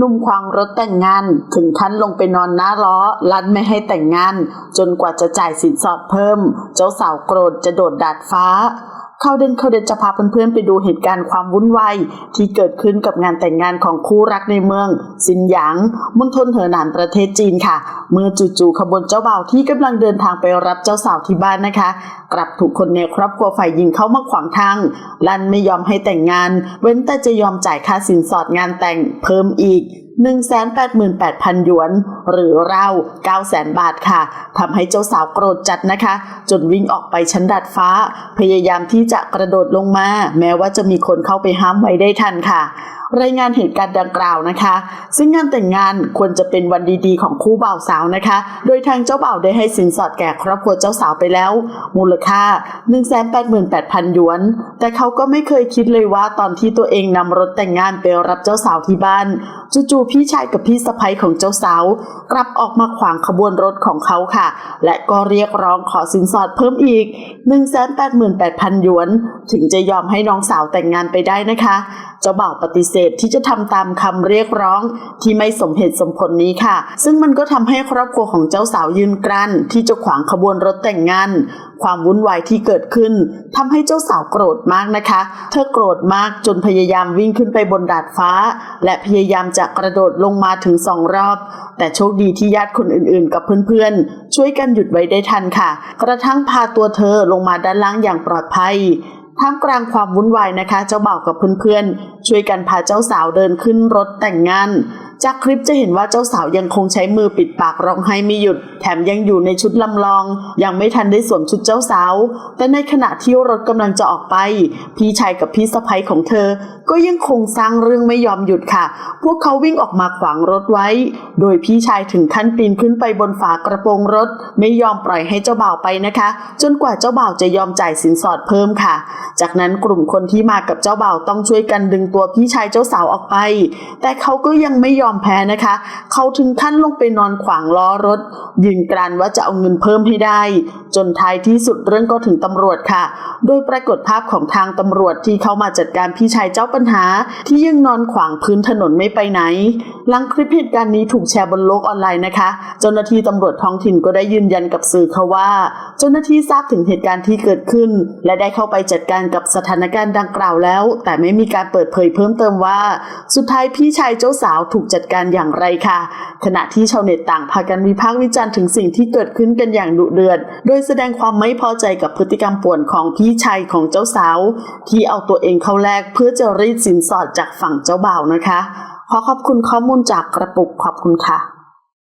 นุ่มควางรถแต่งงาน ถึงขั้นลงไปนอนหน้าล้อรัดไม่ให้แต่งงาน จนกว่าจะจ่ายสินสอดเพิ่ม เจ้าสาวโกรธจะโดดดาดฟ้า ข้าเด่นเขาเด่นจะพาเพื่อนๆไปดูเหตุการณ์ความวุ่นวายที่เกิดขึ้นกับงานแต่งงานของคู่รักในเมืองซินหยางมณฑลเหอหนานประเทศจีนค่ะ เมื่อจู่ๆขบวนเจ้าบ่าวที่กำลังเดินทางไปรับเจ้าสาวที่บ้านนะคะ กลับถูกคนในครอบครัวฝ่ายหญิงเข้ามาขวางทางลันไม่ยอมให้แต่งงาน เว้นแต่จะยอมจ่ายค่าสินสอดงานแต่งเพิ่มอีก 188,000 หยวน หรือราว900,000 บาทค่ะทำให้เจ้าสาวโกรธจัดนะคะ จนวิ่งออกไปชั้นดาดฟ้า พยายามที่จะกระโดดลงมา แม้ว่าจะมีคนเข้าไปห้ามไว้ได้ทันค่ะ รายงานเหตุการณ์ดังกล่าวนะคะ ซึ่งงานแต่งงานควรจะเป็นวันดีๆ ของคู่บ่าวสาวนะคะ โดยทางเจ้าบ่าวได้ให้สินสอดแก่ครอบครัวเจ้าสาวไปแล้ว มูลค่า 188,000 หยวน แต่เขาก็ไม่เคยคิดเลยว่าตอนที่ตัวเองนำรถแต่งงานไปรับเจ้าสาวที่บ้านจู่ๆพี่ชายกับพี่สะใภ้ของเจ้าสาว กลับออกมาขวางขบวนรถของเขาค่ะ และก็เรียกร้องขอสินสอดเพิ่มอีก 188,000 หยวน ถึงจะยอมให้น้องสาวแต่งงานไปได้นะคะ เจ้าบ่าวปฏิเสธที่จะทำตามคำเรียกร้องที่ไม่สมเหตุสมผลนี้ค่ะ ซึ่งมันก็ทำให้ครอบครัวของเจ้าสาวยืนกรันที่จะขวางขบวนรถแต่งงาน ความวุ่นวายที่เกิดขึ้นทำให้เจ้าสาวโกรธมากนะคะ เธอโกรธมากจนพยายามวิ่งขึ้นไปบนดาดฟ้า และพยายามจะกระโดดลงมาถึงสองรอบ แต่โชคดีที่ญาติคนอื่นๆ กับเพื่อนๆ ช่วยกันหยุดไว้ได้ทันค่ะ กระทั่งพาตัวเธอลงมาด้านล่างอย่างปลอดภัย ท่ามกลางความวุ่นวายนะคะ เจ้าบ่าวกับเพื่อนๆ ช่วยกันพาเจ้าสาวเดินขึ้นรถแต่งงาน จากคลิปจะเห็นว่าเจ้าสาวยังคงใช้มือปิดปากร้องไห้ไม่หยุด แถมยังอยู่ในชุดลำลอง ยังไม่ทันได้สวมชุดเจ้าสาว แต่ในขณะที่รถกำลังจะออกไป พี่ชายกับพี่สะใภ้ของเธอ ก็ยังคงสร้างเรื่องไม่ยอมหยุดค่ะ พวกเขาวิ่งออกมาขวางรถไว้ โดยพี่ชายถึงขั้นปีนขึ้นไปบนฝากระโปรงรถ ไม่ยอมปล่อยให้เจ้าบ่าวไปนะคะ จนกว่าเจ้าบ่าวจะยอมจ่ายสินสอดเพิ่มค่ะ จากนั้นกลุ่มคนที่มากับเจ้าบ่าวต้องช่วยกันดึงตัวพี่ชายเจ้าสาวออกไป แต่เขาก็ยังไม่ยอมแพ้นะคะ เขาถึงขั้นลงไปนอนขวางล้อรถ ยืนกรานว่าจะเอาเงินเพิ่มให้ได้ จนท้ายที่สุดเรื่องก็ถึงตำรวจค่ะ โดยปรากฏภาพของทางตำรวจที่เข้ามาจัดการพี่ชายเจ้าปัญหา ที่ยังนอนขวางพื้นถนนไม่ไปไหน หลังคลิปเหตุการณ์นี้ถูกแชร์บนโลกออนไลน์นะคะ เจ้าหน้าที่ตำรวจท้องถิ่นก็ได้ยืนยันกับสื่อเขาว่า เจ้าหน้าที่ทราบถึงเหตุการณ์ที่เกิดขึ้น และได้เข้าไปจัดการกับสถานการณ์ดังกล่าวแล้ว แต่ไม่มีการเปิดเผยเพิ่มเติมว่า สุดท้ายพี่ชายเจ้าสาวถูกจัดการอย่างไรค่ะ ขณะที่ชาวเน็ตต่างพากันวิพากษ์วิจารณ์ถึงสิ่งที่เกิดขึ้นกันอย่างดุเดือด โดยแสดงความไม่พอใจกับพฤติกรรมป่วนของพี่ชายของเจ้าสาว ที่เอาตัวเองเข้าแลกเพื่อจะรีดสินสอดจากฝั่งเจ้าบ่าวนะคะ ขอขอบคุณข้อมูลจากกระปุกขอบคุณค่ะ